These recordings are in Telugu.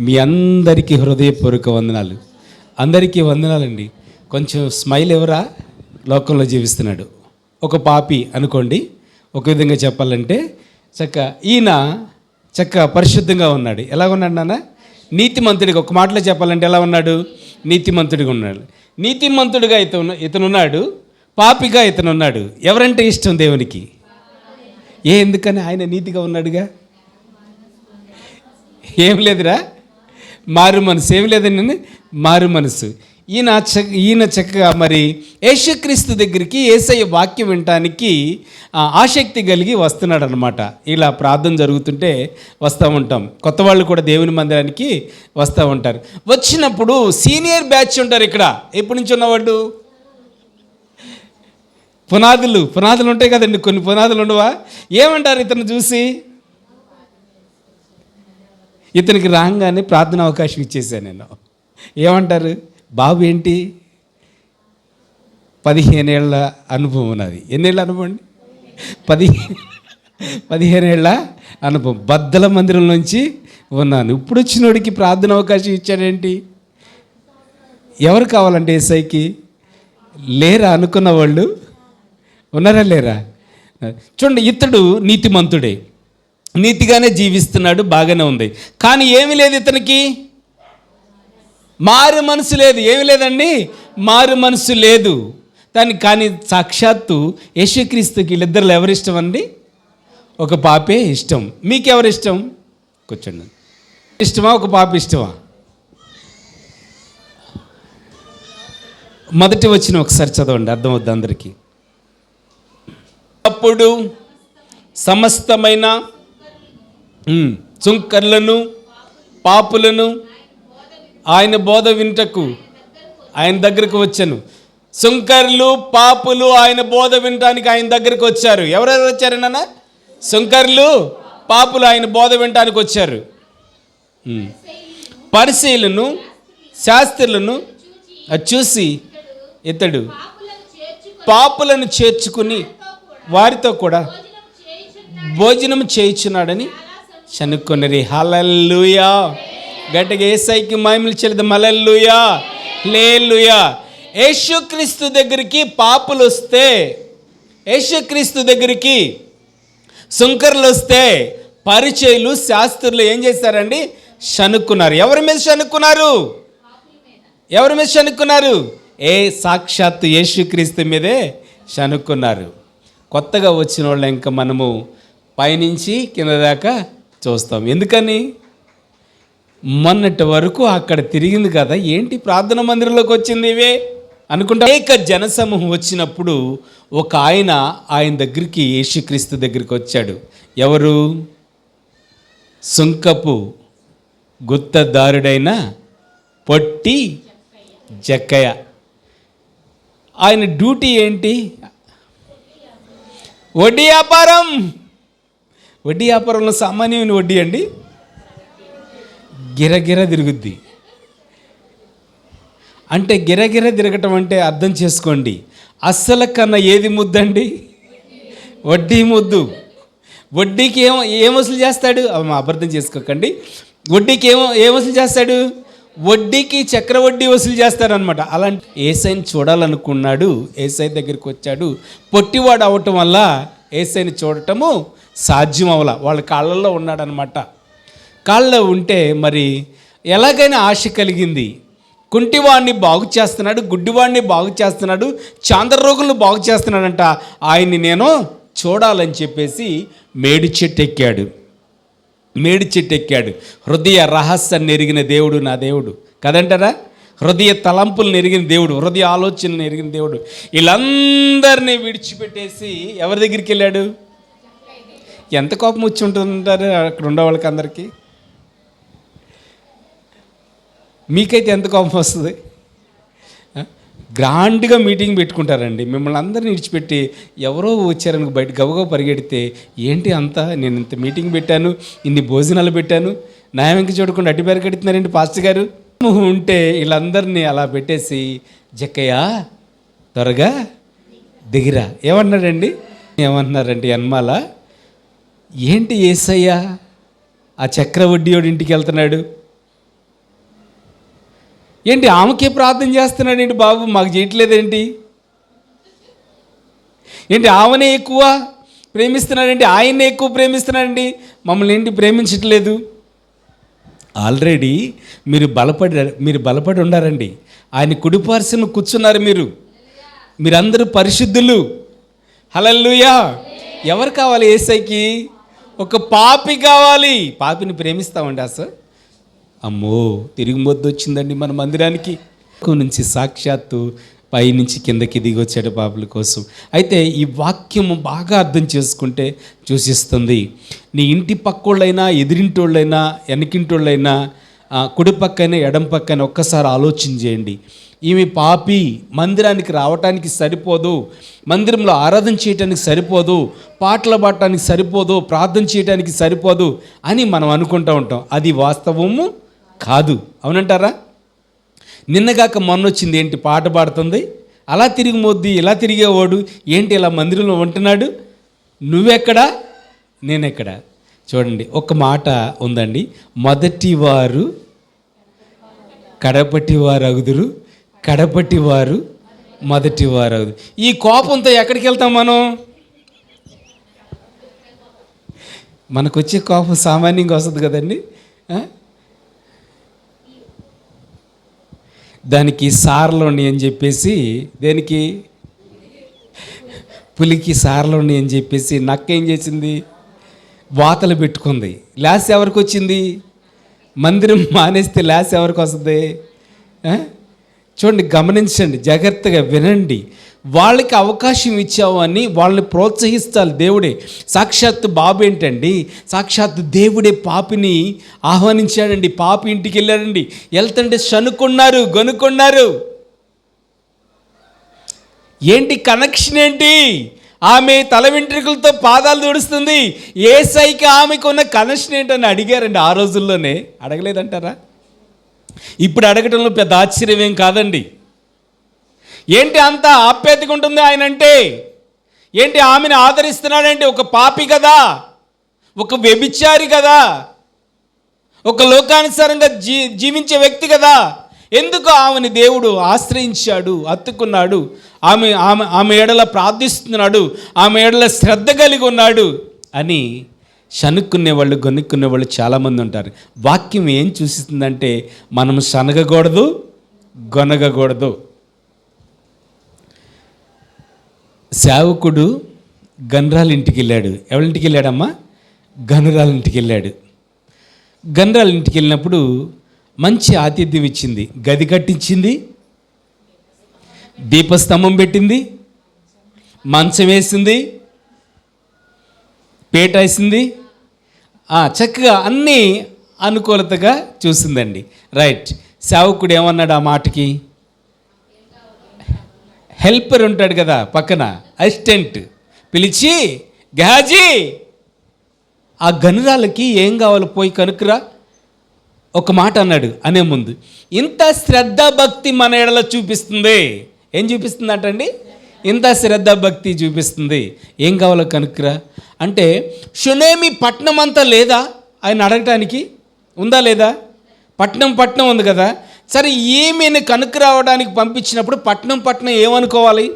మీ అందరికీ హృదయపూర్వక వందనాలు. అందరికీ వందనాలండి. కొంచెం స్మైల్ ఎవరా? లోకంలో జీవిస్తున్నాడు. ఒక పాపి అనుకోండి. ఒక విధంగా చెప్పాలంటే చక్క ఈయన చక్క పరిశుద్ధంగా ఉన్నాడు. ఎలా ఉన్నాడు నాన్న? నీతిమంతుడిగా ఒక మాటలో చెప్పాలంటే ఎలా ఉన్నాడు? నీతిమంతుడిగా ఉన్నాడు. నీతిమంతుడిగా ఇతను ఇతనున్నాడు. పాపిగా ఇతనున్నాడు. ఎవరంటే ఇష్టం దేవునికి? ఏ ఎందుకని ఆయన నీతిగా ఉన్నాడుగా? ఏం లేదురా? మారు మనసు. ఏం లేదండి మారు మనసు. ఈయన చ ఈయన చక్కగా మరి యేసుక్రీస్తు దగ్గరికి ఏసయ్య వాక్యం వినటానికి ఆసక్తి కలిగి వస్తున్నాడు అనమాట ఇలా ప్రార్థన జరుగుతుంటే వస్తూ ఉంటాం. కొత్త వాళ్ళు కూడా దేవుని మందిరానికి వస్తూ ఉంటారు. వచ్చినప్పుడు సీనియర్ బ్యాచ్ ఉంటారు ఇక్కడ. ఎప్పటి నుంచి ఉన్నవాడు పునాదులు. పునాదులు ఉంటాయి కదండి. కొన్ని పునాదులు ఉండవా? ఏమంటారు ఇతను చూసి? ఇతనికి రాగానే ప్రార్థన అవకాశం ఇచ్చేసాను నేను. ఏమంటారు? బాబు ఏంటి? పదిహేనేళ్ళ అనుభవం ఉన్నది ఎన్నేళ్ళ అనుభవం అండి? పది పదిహేనేళ్ళ అనుభవం. బద్దల మందిరం నుంచి ఉన్నాను. ఇప్పుడు వచ్చినోడికి ప్రార్థన అవకాశం ఇచ్చాడేంటి? ఎవరు కావాలంటే ఏసైకి? లేరా అనుకున్న వాళ్ళు? ఉన్నారా లేరా? చూడండి ఇతడు నీతిమంతుడే. నీతిగానే జీవిస్తున్నాడు బాగానే ఉంది. కానీ ఏమి లేదు ఇతనికి? మారు మనసు లేదు. ఏమి లేదండి? మారు మనసు లేదు. దాని కానీ సాక్షాత్తు యేసుక్రీస్తుకి వీళ్ళిద్దరు ఎవరిష్టం అండి? ఒక పాపే ఇష్టం. మీకెవరు ఇష్టం కూర్చోండి. ఇష్టమా? ఒక పాప ఇష్టమా? మొదటి వచ్చిన ఒకసారి చదవండి అర్థమవుద్ది అందరికీ. అప్పుడు సమస్తమైన చుంకర్లను పాపులను ఆయన బోధ వింటకు ఆయన దగ్గరకు వచ్చాను. సుంకర్లు పాపులు ఆయన బోధ వినటానికి ఆయన దగ్గరకు వచ్చారు. ఎవరెవరు వచ్చారు నాన్న? సుంకర్లు పాపులు ఆయన బోధ వినటానికి వచ్చారు. పరిశీలను శాస్త్రులను చూసి ఇతడు పాపులను చేర్చుకుని వారితో కూడా భోజనం చేయించున్నాడని చనుక్కున్నది హలల్లుయా. గట్టిగా ఏసైకి మహిమలు చెల్లిద మలల్లుయా లేలుయా యేసుక్రీస్తు దగ్గరికి పాపులు వస్తే యేసుక్రీస్తు దగ్గరికి సుంకర్లు వస్తే పరిచయులు శాస్త్రులు ఏం చేశారండి శనుక్కున్నారు ఎవరి మీద శనుక్కున్నారు ఎవరి మీద శనుక్కున్నారు ఏ సాక్షాత్తు యేసుక్రీస్తు మీదే శనుక్కున్నారు కొత్తగా వచ్చిన వాళ్ళు ఇంకా మనము పైనుంచి కింద దాకా చూస్తాం. ఎందుకని? మొన్నటి వరకు అక్కడ తిరిగింది కదా ఏంటి ప్రార్థన మందిరంలోకి వచ్చింది ఇవే? అనుకుంటా అనేక జనసమూహం వచ్చినప్పుడు ఒక ఆయన ఆయన దగ్గరికి యేసుక్రీస్తు దగ్గరికి వచ్చాడు. ఎవరు? సుంకపు గుత్తదారుడైన పొట్టి జక్కయ్య. ఆయన డ్యూటీ ఏంటి? వడ్డీ వ్యాపారం. వడ్డీ వ్యాపారంలో సామాన్యమైన వడ్డీ అండి? గిరగిర తిరుగుద్ది. అంటే గిరగిర తిరగటం అంటే అర్థం చేసుకోండి. అస్సల కన్నా ఏది ముద్దండి? వడ్డీ ముద్దు. వడ్డీకి ఏం ఏం వసూలు చేస్తాడు? అవి అబద్ధం చేసుకోకండి. వడ్డీకి ఏమో ఏం వసూలు చేస్తాడు? వడ్డీకి చక్ర వడ్డీ వసూలు చేస్తాడనమాట అలాంటి ఏసైని చూడాలనుకున్నాడు ఏసై దగ్గరికి వచ్చాడు. పొట్టివాడు అవటం వల్ల ఏసైని చూడటము సాధ్యం అవల వాళ్ళ కాళ్ళల్లో ఉన్నాడనమాట. కాళ్ళలో ఉంటే మరి ఎలాగైనా ఆశ కలిగింది. కుంటివాడిని బాగు చేస్తున్నాడు గుడ్డివాడిని బాగు చేస్తున్నాడు చాంద్ర రోగులను బాగు చేస్తున్నాడంట. ఆయన్ని నేను చూడాలని చెప్పేసి మేడి చెట్టు ఎక్కాడు. మేడి చెట్టు ఎక్కాడు. హృదయ రహస్యాన్ని ఎరిగిన దేవుడు నా దేవుడు. కదంటారా? హృదయ తలంపులను ఎరిగిన దేవుడు హృదయ ఆలోచనలు ఎరిగిన దేవుడు. వీళ్ళందరినీ విడిచిపెట్టేసి ఎవరి దగ్గరికి వెళ్ళాడు? ఎంత కోపం వచ్చి ఉంటుంటారు అక్కడ ఉండే వాళ్ళకి అందరికీ మీకైతే ఎంత కోపం వస్తుంది? గ్రాండ్గా మీటింగ్ పెట్టుకుంటారండి. మిమ్మల్ని అందరిని విడిచిపెట్టి ఎవరో వచ్చారని బయట గబగబ పరిగెడితే ఏంటి అంతా? నేను ఇంత మీటింగ్ పెట్టాను ఇన్ని భోజనాలు పెట్టాను న్యాయంకి చూడకుండా అడ్డు కడుతున్నారండి పాస్టర్ గారు. ఉంటే వీళ్ళందరినీ అలా పెట్టేసి జక్కయ్య త్వరగా దిగిరా. ఏమన్నాడండి ఏమన్నారండి అన్మాల ఏంటి ఏసయ్యా? ఆ చక్రవడ్డీయోడు ఇంటికి వెళ్తున్నాడు ఏంటి ఆమెకే ప్రార్థన చేస్తున్నాడు ఏంటి బాబు? మాకు చేయట్లేదేంటి? ఏంటి ఆమెనే ఎక్కువ ప్రేమిస్తున్నాడండి? ఆయన్నే ఎక్కువ ప్రేమిస్తున్నాడండి? మమ్మల్ని ఏంటి ప్రేమించట్లేదు? ఆల్రెడీ మీరు బలపడి మీరు బలపడి ఉండారండి. ఆయన కుడిపార్శ్వను కూర్చున్నారు మీరు. మీరందరూ పరిశుద్ధులు. హలల్లుయా. ఎవరు కావాలి ఏసైకి? ఒక పాపి కావాలి. పాపిని ప్రేమిస్తామండి అసలు అమ్మో తిరిగి మొద్దు వచ్చిందండి మన మందిరానికి. నుంచి సాక్షాత్తు పైనుంచి కిందకి దిగి వచ్చాడు పాపుల కోసం. అయితే ఈ వాక్యము బాగా అర్థం చేసుకుంటే చూసిస్తుంది. నీ ఇంటి పక్కోళ్ళైనా ఎదిరింటోళ్ళైనా వెనకింటోళ్ళైనా కుడి పక్కన ఎడం పక్కన ఒక్కసారి ఆలోచన చేయండి. ఈమె పాపి మందిరానికి రావటానికి సరిపోదు మందిరంలో ఆరాధన చేయటానికి సరిపోదు పాటలు పాడటానికి సరిపోదు ప్రార్థన చేయటానికి సరిపోదు అని మనం అనుకుంటూ ఉంటాం. అది వాస్తవము కాదు. అవునంటారా? నిన్నగాక మొన్న వచ్చింది ఏంటి పాట పాడుతుంది? అలా తిరిగి మొద్ది ఇలా తిరిగేవాడు ఏంటి ఇలా మందిరంలో ఉంటున్నాడు? నువ్వెక్కడా? నేనెక్కడా? చూడండి ఒక మాట ఉందండి. మొదటి వారు కడపటి వారు అగుదురు కడపటి వారు మొదటి వారు ఈ కోపంతో ఎక్కడికి వెళ్తాం మనం? మనకు వచ్చే కోపం సామాన్యంగా వస్తుంది కదండి దానికి సార్లోని ఉన్నాయి అని చెప్పేసి దేనికి? పులికి సార్లు అని చెప్పేసి నక్క ఏం చేసింది? వాతలు పెట్టుకుంది. లాస్ ఎవరికి వచ్చింది మందిరం మానేస్తే లాస్ ఎవరికి వస్తుంది? చూడండి గమనించండి జాగ్రత్తగా వినండి. వాళ్ళకి అవకాశం ఇచ్చావు అని వాళ్ళని ప్రోత్సహిస్తారు దేవుడే. సాక్షాత్తు బాబు ఏంటండి? సాక్షాత్తు దేవుడే పాపిని ఆహ్వానించాడండి. పాపి ఇంటికి వెళ్ళాడండి. వెళ్తుంటే సనుకున్నారు గనుక్కున్నారు ఏంటి కనెక్షన్ ఏంటి? ఆమె తల వెంట్రుకలతో పాదాలు తుడుస్తుంది. ఏ సైకి ఆమెకున్న కనెక్షన్ ఏంటని అడిగారండి ఆ రోజుల్లోనే. అడగలేదంటారా? ఇప్పుడు అడగటంలో పెద్ద ఆశ్చర్యం ఏం కాదండి. ఏంటి అంత ఆప్యాయతగా ఉంటుంది ఆయన అంటే? ఏంటి ఆమెను ఆదరిస్తున్నాడంటే ఒక పాపి కదా? ఒక వ్యభిచారి కదా? ఒక లోకానుసారంగా జీ జీవించే వ్యక్తి కదా? ఎందుకు ఆమెని దేవుడు ఆశ్రయించాడు అత్తుకున్నాడు? ఆమె ఆమె ఆమె ఏడల ప్రార్థిస్తున్నాడు ఆమె ఏడల శ్రద్ధ కలిగి ఉన్నాడు అని శనుక్కునే వాళ్ళు గొనుక్కునే వాళ్ళు చాలామంది ఉంటారు. వాక్యం ఏం చూసిస్తుందంటే మనం శనగకూడదు గొనగకూడదు సేవకుడు గన్రాల ఇంటికి వెళ్ళాడు ఎవరింటికి వెళ్ళాడమ్మా గనురాల ఇంటికి వెళ్ళాడు గన్రాల ఇంటికి వెళ్ళినప్పుడు మంచి ఆతిథ్యం ఇచ్చింది. గది కట్టించింది. దీపస్తంభం పెట్టింది. మంచం వేసింది. పేట వేసింది చక్కగా అన్నీ అనుకూలతగా చూసిందండి. రైట్ సేవకుడు ఏమన్నాడు ఆ మాటకి? హెల్పర్ ఉంటాడు కదా పక్కన అసిస్టెంట్ పిలిచి గాజీ ఆ గనురాలకి ఏం కావాలి? పోయి కనుక్కురా. ఒక మాట అన్నాడు అనే ముందు. ఇంత శ్రద్ధ భక్తి మన ఎడల చూపిస్తుంది. ఏం చూపిస్తుంది అంటండి ఇంత శ్రద్ధ భక్తి చూపిస్తుంది. ఏం కావాలో కనుక్కురా. అంటే షునేమి పట్నం అంతా లేదా? ఆయన అడగటానికి ఉందా లేదా? పట్నం పట్నం ఉంది కదా. సరే ఏమైనా కనుక్కు రావడానికి పంపించినప్పుడు పట్నం పట్నం ఏమనుకోవాలి?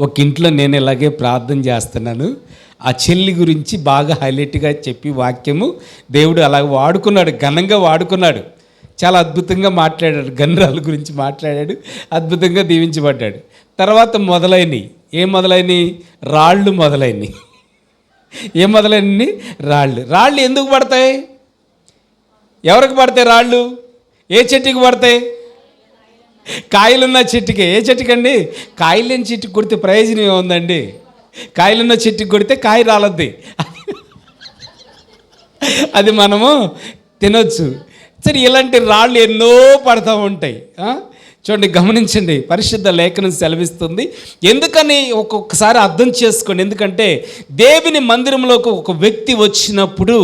ఒక ఇంట్లో నేను ఇలాగే ప్రార్థన చేస్తున్నాను. ఆ చెల్లి గురించి బాగా హైలైట్గా చెప్పి వాక్యము దేవుడు అలా వాడుకున్నాడు ఘనంగా వాడుకున్నాడు. చాలా అద్భుతంగా మాట్లాడాడు గన్రాల గురించి మాట్లాడాడు అద్భుతంగా దీవించబడ్డాడు. తర్వాత మొదలైనవి. ఏం మొదలైనవి? రాళ్ళు మొదలైనవి. ఏం మొదలైనవి? రాళ్ళు. రాళ్ళు ఎందుకు పడతాయి? ఎవరికి పడతాయి రాళ్ళు? ఏ చెట్టుకి పడతాయి? కాయలున్న చెట్టుకి. ఏ చెట్టుకండి? కాయలు చెట్టుకి కొడితే ప్రయోజనం ఏముందండి? కాయలున్న చెట్టుకి కొడితే కాయ రాలద్ది. అది మనము తినొచ్చు. సరే ఇలాంటి రాళ్ళు ఎన్నో పడతా ఉంటాయి చూడండి గమనించండి పరిశుద్ధ లేఖనం సెలవిస్తుంది. ఎందుకని ఒక్కొక్కసారి అర్థం చేసుకోండి. ఎందుకంటే దేవుని మందిరంలోకి ఒక వ్యక్తి వచ్చినప్పుడు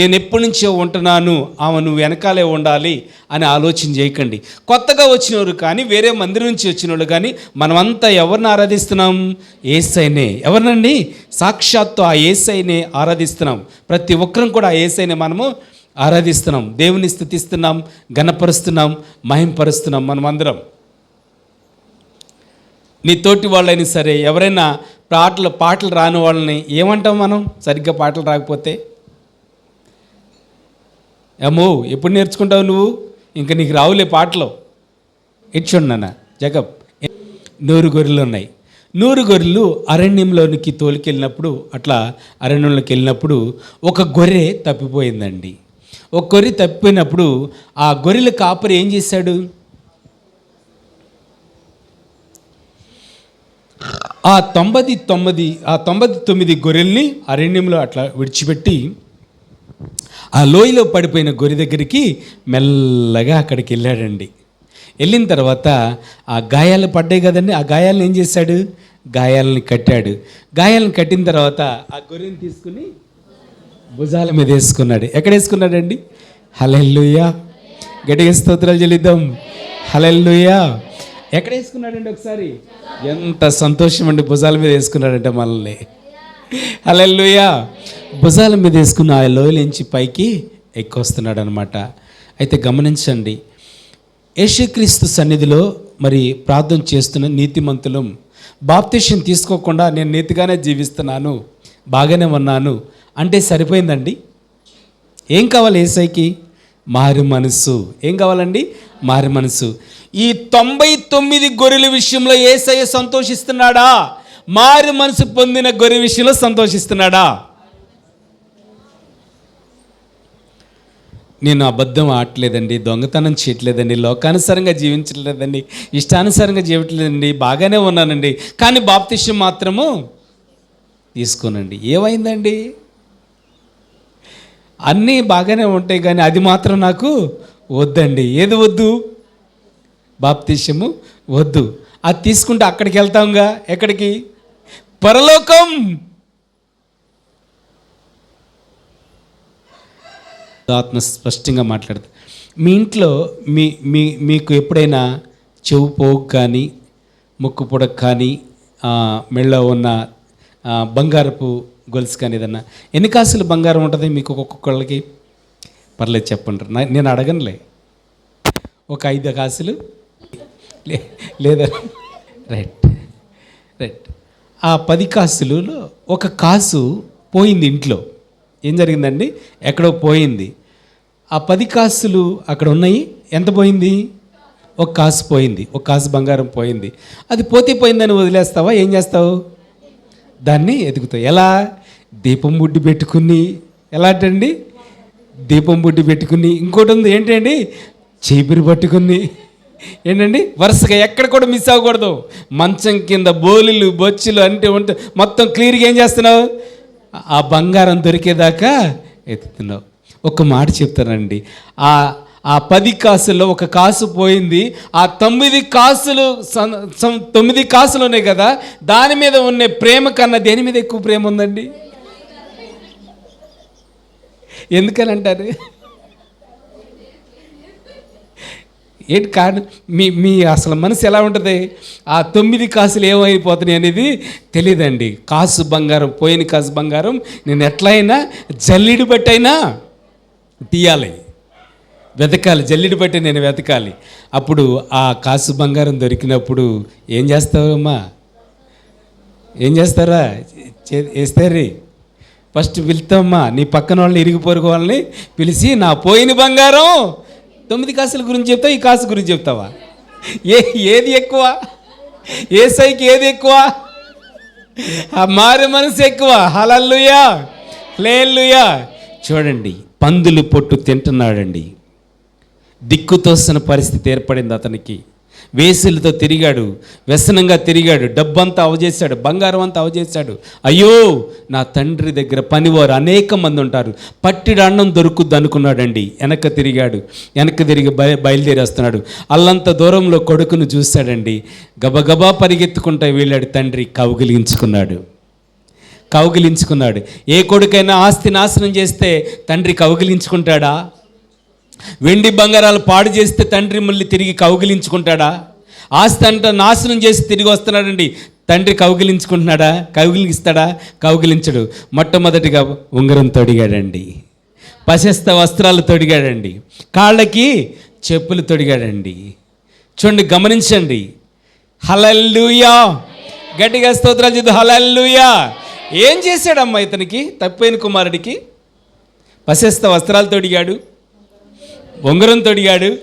నేను ఎప్పటి నుంచో ఉంటున్నాను ఆమె నువ్వు వెనకాలే ఉండాలి అని ఆలోచన చేయకండి. కొత్తగా వచ్చినవారు కానీ వేరే మందిరం నుంచి వచ్చిన వాళ్ళు కానీ మనమంతా ఎవరిని ఆరాధిస్తున్నాం? ఏసైనే. ఎవరినండి? సాక్షాత్తు ఆ ఏసైనే ఆరాధిస్తున్నాం. ప్రతి ఒక్కరం కూడా ఆ ఏసైనే మనము ఆరాధిస్తున్నాం దేవుని స్థుతిస్తున్నాం గణపరుస్తున్నాం మహింపరుస్తున్నాం మనమందరం. నీ తోటి వాళ్ళైనా సరే ఎవరైనా పాటలు పాటలు రాని వాళ్ళని ఏమంటాం మనం? సరిగ్గా పాటలు రాకపోతే? ఏమో ఎప్పుడు నేర్చుకుంటావు నువ్వు? ఇంకా నీకు రావులే పాటలు. ఇచ్చుండు నాన్న జగబ్. నూరు గొర్రెలు ఉన్నాయి. నూరు గొర్రెలు అరణ్యంలోనికి తోలికెళ్ళినప్పుడు అట్లా అరణ్యంలోకి వెళ్ళినప్పుడు ఒక గొర్రె తప్పిపోయిందండి. ఒక గొర్రె తప్పిపోయినప్పుడు ఆ గొర్రెల కాపరి ఏం చేశాడు? ఆ తొంభై తొమ్మిది ఆ తొంభై తొమ్మిది గొర్రెల్ని అరణ్యంలో అట్లా విడిచిపెట్టి ఆ లోయలో పడిపోయిన గొర్రె దగ్గరికి మెల్లగా అక్కడికి వెళ్ళాడండి. వెళ్ళిన తర్వాత ఆ గాయాలు పడ్డాయి కదండి. ఆ గాయాలను ఏం చేశాడు? గాయాలని కట్టాడు. గాయాలను కట్టిన తర్వాత ఆ గొర్రెని తీసుకుని భుజాల మీద వేసుకున్నాడు. ఎక్కడ వేసుకున్నాడండి? హలెల్లుయ్యా గట్టిగా స్తోత్రాలు చెల్లిద్దాం. హలెల్లుయ్యా ఎక్కడ వేసుకున్నాడండి ఒకసారి? ఎంత సంతోషం అండి భుజాల మీద వేసుకున్నాడంటే మనల్ని. హలెల్లుయ్యా భుజాల మీద వేసుకున్న ఆ లోయలించి పైకి ఎక్కొస్తున్నాడు అనమాట అయితే గమనించండి యేసుక్రీస్తు సన్నిధిలో మరి ప్రార్థన చేస్తున్న నీతిమంతులం బాప్తిష్యం తీసుకోకుండా నేను నీతిగానే జీవిస్తున్నాను బాగానే ఉన్నాను అంటే సరిపోయిందండి. ఏం కావాలి ఏసైకి? మారు మనసు. ఏం కావాలండి? మారు మనసు. ఈ తొంభై తొమ్మిది గొర్రెల విషయంలో ఏసయ్య సంతోషిస్తున్నాడా? మారు మనసు పొందిన గొర్రె విషయంలో సంతోషిస్తున్నాడా? నేను అబద్ధం ఆడలేదండి దొంగతనం చేయట్లేదండి లోకానుసారంగా జీవించట్లేదండి ఇష్టానుసారంగా జీవించలేదండి బాగానే ఉన్నానండి. కానీ బాప్తిష్యం మాత్రము తీసుకోనండి. ఏమైందండి? అన్నీ బాగానే ఉంటాయి కానీ అది మాత్రం నాకు వద్దండి. ఏది వద్దు? బాప్తిష్యము వద్దు. అది తీసుకుంటే అక్కడికి వెళ్తాంగా? ఎక్కడికి? పరలోకం! ఆత్మ స్పష్టంగా మాట్లాడుతుంది మీ ఇంట్లో మీ మీ మీకు ఎప్పుడైనా చెవు పోగు కానీ ముక్కు పొడకు కానీ మెళ్ళో ఉన్న బంగారపు గొలుసు కానీ ఏదన్నా. ఎన్ని కాసులు బంగారం ఉంటుంది మీకు ఒక్కొక్కళ్ళకి? పర్లేదు చెప్పండి. నేను అడగనులే. ఒక ఐదు కాసులు. లే లేదా? రైట్. రైట్. ఆ పది కాసులలో ఒక కాసు పోయింది ఇంట్లో. ఏం జరిగిందండి? ఎక్కడో పోయింది. ఆ పది కాసులు అక్కడ ఉన్నాయి. ఎంత పోయింది? ఒక కాసు పోయింది. ఒక కాసు బంగారం పోయింది. అది పోతే పోయిందని వదిలేస్తావా? ఏం చేస్తావు? దాన్ని ఎదుగుతావు ఎలా? దీపం బుడ్డి పెట్టుకుని. ఎలాంటండి? దీపం బుడ్డి పెట్టుకుని. ఇంకోటి ఉంది ఏంటండి? చీపిరి పట్టుకుని. ఏంటండి? వరుసగా ఎక్కడ కూడా మిస్ అవ్వకూడదు. మంచం కింద బోలీలు బొచ్చులు అంటే ఉంటే మొత్తం క్లియర్గా ఏం చేస్తున్నావు? ఆ బంగారం దొరికేదాకా ఎత్తుతున్నావు. ఒక మాట చెప్తానండి. ఆ ఆ పది కాసుల్లో ఒక కాసు పోయింది. ఆ తొమ్మిది కాసులు తొమ్మిది కాసులు ఉన్నాయి కదా దాని మీద ఉన్న ప్రేమ కన్నా దేని మీద ఎక్కువ ప్రేమ ఉందండి? ఎందుకని అంటారు? ఏంటి కాదు మీ మీ అసలు మనసు ఎలా ఉంటుంది? ఆ తొమ్మిది కాసులు ఏమైపోతున్నాయి అనేది తెలియదండి కాసు బంగారం పోయిన కాసు బంగారం నేను ఎట్లయినా జల్లిడి బట్టైనా తీయాలి. వెతకాలి జల్లిడి బట్టి నేను వెతకాలి. అప్పుడు ఆ కాసు బంగారం దొరికినప్పుడు ఏం చేస్తావమ్మా? ఏం చేస్తారా? చే- వేస్తారే ఫస్ట్ పిలుతామ్మా నీ పక్కన వాళ్ళని ఇరిగి పొరుగు వాళ్ళని పిలిచి నా పోయిన బంగారం తొమ్మిది కాసుల గురించి చెప్తావు? ఈ కాసు గురించి చెప్తావా? ఏ ఏది ఎక్కువ? ఏ సైకి ఏది ఎక్కువ? ఆ మారు మనసు ఎక్కువ. హలల్లుయా లేల్లుయా చూడండి పందులు పొట్టు తింటున్నాడండి. దిక్కుతోసిన పరిస్థితి ఏర్పడింది అతనికి. వేసులతో తిరిగాడు వ్యసనంగా తిరిగాడు డబ్బంతా అవజేశాడు బంగారం అంతా అవజేశాడు. అయ్యో నా తండ్రి దగ్గర పనివారు అనేక మంది ఉంటారు. పట్టిడు అన్నం దొరుకుద్ది అనుకున్నాడండి. వెనక తిరిగాడు వెనక తిరిగి బయ బయలుదేరి వస్తున్నాడు అల్లంత దూరంలో కొడుకును చూశాడండి. గబగబా పరిగెత్తుకుంటా వెళ్ళాడు తండ్రి కౌగిలించుకున్నాడు. కౌగిలించుకున్నాడు. ఏ కొడుకైనా ఆస్తి నాశనం చేస్తే తండ్రి కౌగిలించుకుంటాడా? వెండి బంగారాలు పాడు చేస్తే తండ్రి మళ్ళీ తిరిగి కౌగిలించుకుంటాడా? ఆస్తి అంట నాశనం చేసి తిరిగి వస్తున్నాడండి. తండ్రి కౌగిలించుకుంటున్నాడా? కౌగిలిస్తాడా? కౌగిలించడు. మొట్టమొదటిగా ఉంగరం తొడిగాడండి. పశస్త వస్త్రాలు తొడిగాడండి. కాళ్ళకి చెప్పులు తొడిగాడండి. చూడండి గమనించండి. హలల్లుయా! గట్టిగా స్తోత్రాలు చేద్దాం హలల్లుయా! ఏం చేశాడమ్మా ఇతనికి? తప్పైన కుమారుడికి పశస్త వస్త్రాలు తొడిగాడు. ఉంగరం తొడిగాడు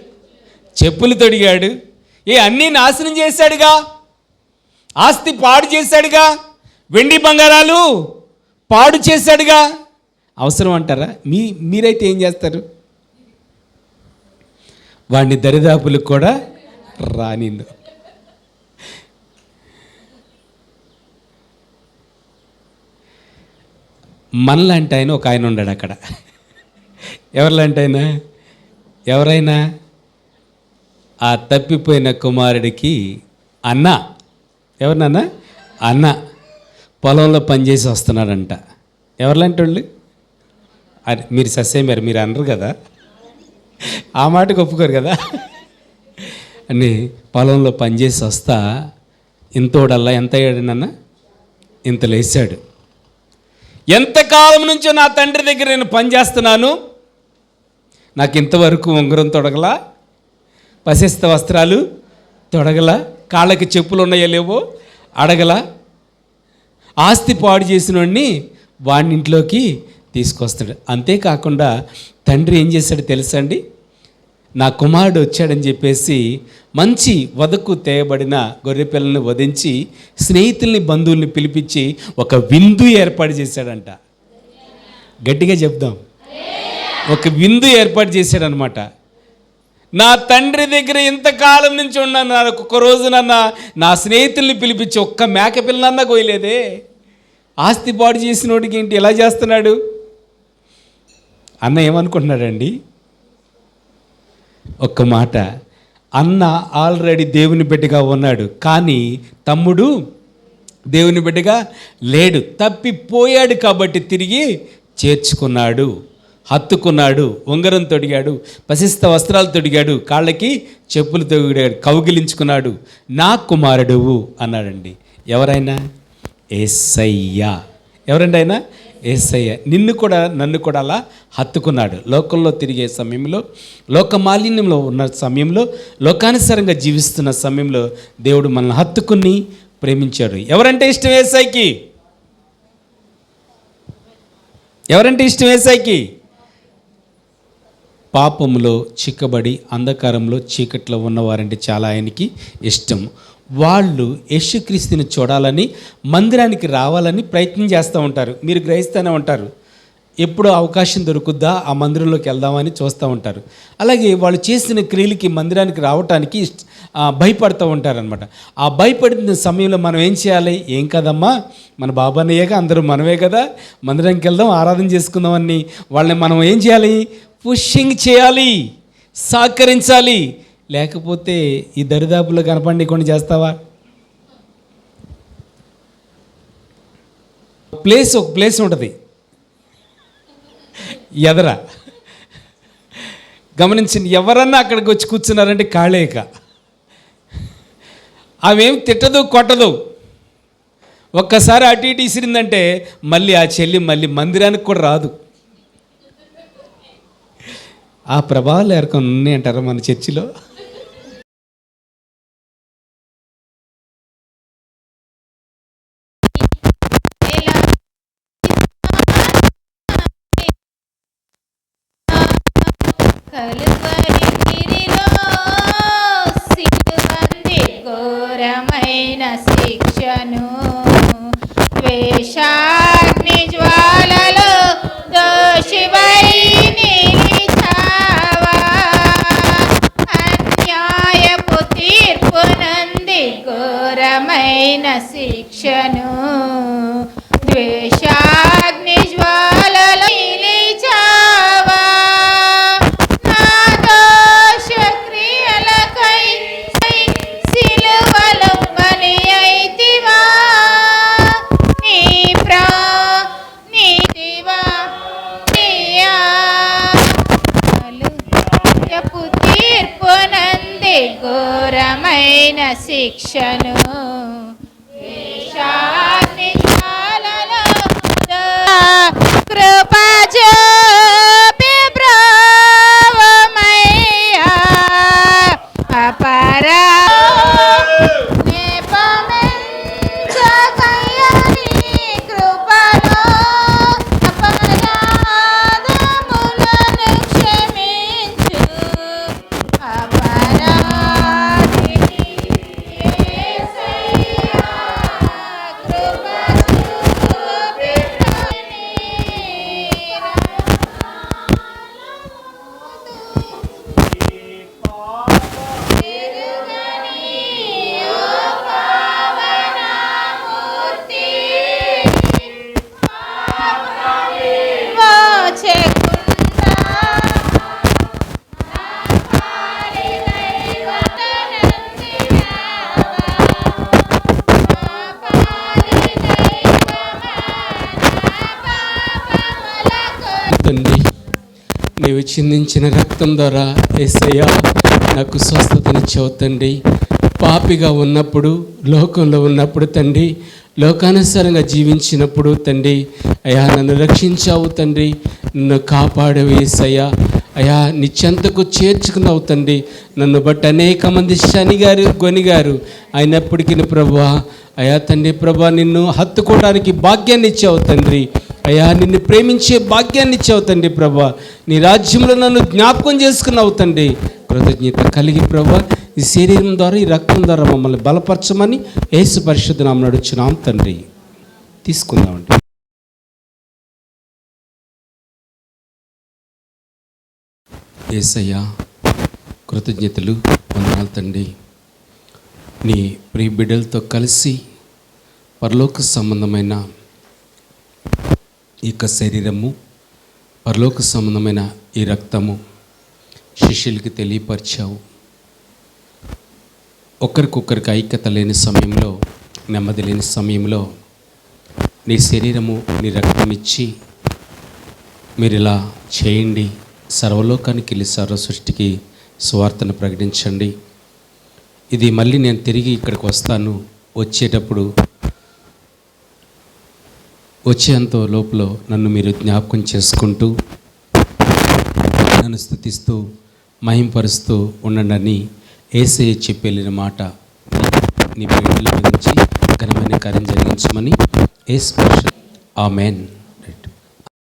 చెప్పులు తొడిగాడు ఏ అన్నీ నాశనం చేశాడుగా? ఆస్తి పాడు చేశాడుగా? వెండి బంగారాలు పాడు చేశాడుగా? అవసరం అంటారా? మీ మీరైతే ఏం చేస్తారు? వాడిని దరిదాపులకు కూడా రానిండు మనలాంటి ఆయన ఒక ఆయన ఉన్నాడు అక్కడ. ఎవరిలాంటి ఆయన? ఎవరైనా ఆ తప్పిపోయిన కుమారుడికి అన్న ఎవరినన్నా అన్న పొలంలో పనిచేసి వస్తున్నాడంట. ఎవరిలాంటి వాళ్ళు అది మీరు ససేమారు మీరు అనరు కదా? ఆ మాటకు ఒప్పుకోరు కదా? అని పొలంలో పనిచేసి వస్తా ఇంతోడల్లా ఎంత అయ్యాడనన్న ఇంత లేచాడు. ఎంతకాలం నుంచో నా తండ్రి దగ్గర నేను పనిచేస్తున్నాను? నాకు ఇంతవరకు ఉంగరం తొడగలా? పసిస్త వస్త్రాలు తొడగల? కాళ్ళకి చెప్పులు ఉన్నాయో లేవో అడగల? ఆస్తి పాడు చేసిన వాడిని వాడిని ఇంట్లోకి తీసుకొస్తాడు. అంతేకాకుండా తండ్రి ఏం చేశాడు తెలుసా అండి? నా కుమారుడు వచ్చాడని చెప్పేసి మంచి వదకు తేయబడిన గొర్రెపిల్లని వధించి స్నేహితుల్ని బంధువుల్ని పిలిపించి ఒక విందు ఏర్పాటు చేశాడంట. గట్టిగా చెప్దాం. ఒక విందు ఏర్పాటు చేశాడనమాట. నా తండ్రి దగ్గర ఇంతకాలం నుంచి ఉన్నాను నాకు ఒక్క రోజునన్నా నా స్నేహితుల్ని పిలిపించి ఒక్క మేక పిల్లనన్నా కోయలేదే. ఆస్తి పాడు చేసినోడికి ఏంటి ఎలా చేస్తున్నాడు? అన్న ఏమనుకుంటున్నాడండి? ఒక్క మాట అన్న ఆల్రెడీ దేవుని బిడ్డగా ఉన్నాడు కానీ తమ్ముడు దేవుని బిడ్డగా లేడు తప్పిపోయాడు కాబట్టి తిరిగి చేర్చుకున్నాడు. హత్తుకున్నాడు ఉంగరం తొడిగాడు పసిస్త వస్త్రాలు తొడిగాడు కాళ్ళకి చెప్పులు తొడిగాడు కౌగిలించుకున్నాడు. నా కుమారుడువు అన్నాడండి. ఎవరైనా? ఏసయ్యా. ఎవరండి ఆయన? ఏసయ్య. నిన్ను కూడా నన్ను కూడా అలా హత్తుకున్నాడు. లోకంలో తిరిగే సమయంలో లోక మాలిన్యంలో ఉన్న సమయంలో లోకానుసారంగా జీవిస్తున్న సమయంలో దేవుడు మనల్ని హత్తుకుని ప్రేమించాడు. ఎవరంటే ఇష్టం ఏసైకి ఎవరంటే ఇష్టం ఏసైకి పాపంలో చిక్కబడి అంధకారంలో చీకట్లో ఉన్నవారంటే చాలా ఆయనకి ఇష్టం. వాళ్ళు యేసుక్రీస్తుని చూడాలని మందిరానికి రావాలని ప్రయత్నం చేస్తూ ఉంటారు. మీరు గ్రహిస్తూనే ఉంటారు. ఎప్పుడు అవకాశం దొరుకుద్దా? ఆ మందిరంలోకి వెళ్దామని చూస్తూ ఉంటారు. అలాగే వాళ్ళు చేసిన క్రియలకి మందిరానికి రావటానికి భయపడుతూ ఉంటారనమాట ఆ భయపడిన సమయంలో మనం ఏం చేయాలి? ఏం కదమ్మా? మన బాబాన్నయ్యగా అందరూ మనమే కదా. మందిరానికి వెళ్దాం ఆరాధన చేసుకుందామని వాళ్ళని మనం ఏం చేయాలి? పుషింగ్ చేయాలి సహకరించాలి. లేకపోతే ఈ దరిదాపులు కనపండి కొన్ని చేస్తావా? ప్లేస్ ఒక ప్లేస్ ఉంటుంది. ఎదర. గమనించింది ఎవరన్నా అక్కడికి వచ్చి కూర్చున్నారంటే కాళేక ఆమెం తిట్టదు కొట్టదు. ఒక్కసారి అటు ఇటు ఇసిరిందంటే మళ్ళీ ఆ చెల్లి మళ్ళీ మందిరానికి కూడా రాదు. ఆ ప్రభావాలు ఎవరికొని ఉన్నాయంటారా మన చర్చిలో? శిక్షను శిక్షను వేషాగ్ని చిందించిన రక్తం ద్వారా ఏసయ్య నాకు స్వస్థతనిచ్చావు తండ్రి. పాపిగా ఉన్నప్పుడు లోకంలో ఉన్నప్పుడు తండ్రి లోకానుసారంగా జీవించినప్పుడు తండ్రి అయా నన్ను రక్షించావు తండ్రి నన్ను కాపాడవు ఏసయ్యా. అయా నీ చెంతకు చేర్చుకున్నావు తండ్రి నన్ను బట్టి అనేక మంది శనిగారు గొనిగారు అయినప్పటికీ ప్రభా అయా తండ్రి ప్రభా నిన్ను హత్తుకోవడానికి భాగ్యాన్ని ఇచ్చావు తండ్రి. అయ్యా నిన్ను ప్రేమించే భాగ్యాన్ని ఇచ్చావు తండ్రి ప్రభా. నీ రాజ్యంలో నన్ను జ్ఞాపకం చేసుకున్నావు తండ్రి. కృతజ్ఞత కలిగి ప్రభా. ఈ శరీరం ద్వారా ఈ రక్తం ద్వారా మమ్మల్ని బలపరచమని యేసు పరిశుద్ధ నామం నడుచున్నాం తండ్రి. తీసుకుందామండి. ఏసయ్యా కృతజ్ఞతలు వందనాలు తండ్రి. నీ ప్రియ బిడ్డలతో కలిసి పరలోక సంబంధమైన ఈ యొక్క శరీరము పరలోక సంబంధమైన ఈ రక్తము శిష్యులకి తెలియపరిచావు. ఒకరికొకరికి ఐక్యత లేని సమయంలో నెమ్మది లేని సమయంలో నీ శరీరము నీ రక్తం ఇచ్చి మీరు ఇలా చేయండి. సర్వలోకానికి వెళ్ళి సర్వ సృష్టికి ప్రకటించండి. ఇది మళ్ళీ నేను తిరిగి ఇక్కడికి వస్తాను. వచ్చేటప్పుడు వచ్చేంత లోపల నన్ను మీరు జ్ఞాపకం చేసుకుంటూ నన్ను స్థుతిస్తూ మహింపరుస్తూ ఉండండి ఏసయ్య చెప్పి వెళ్ళిన మాట నీ బిడ్డల గురించి ఘనమైన కార్యం జరిగించమని ఏసు ఆమెన్.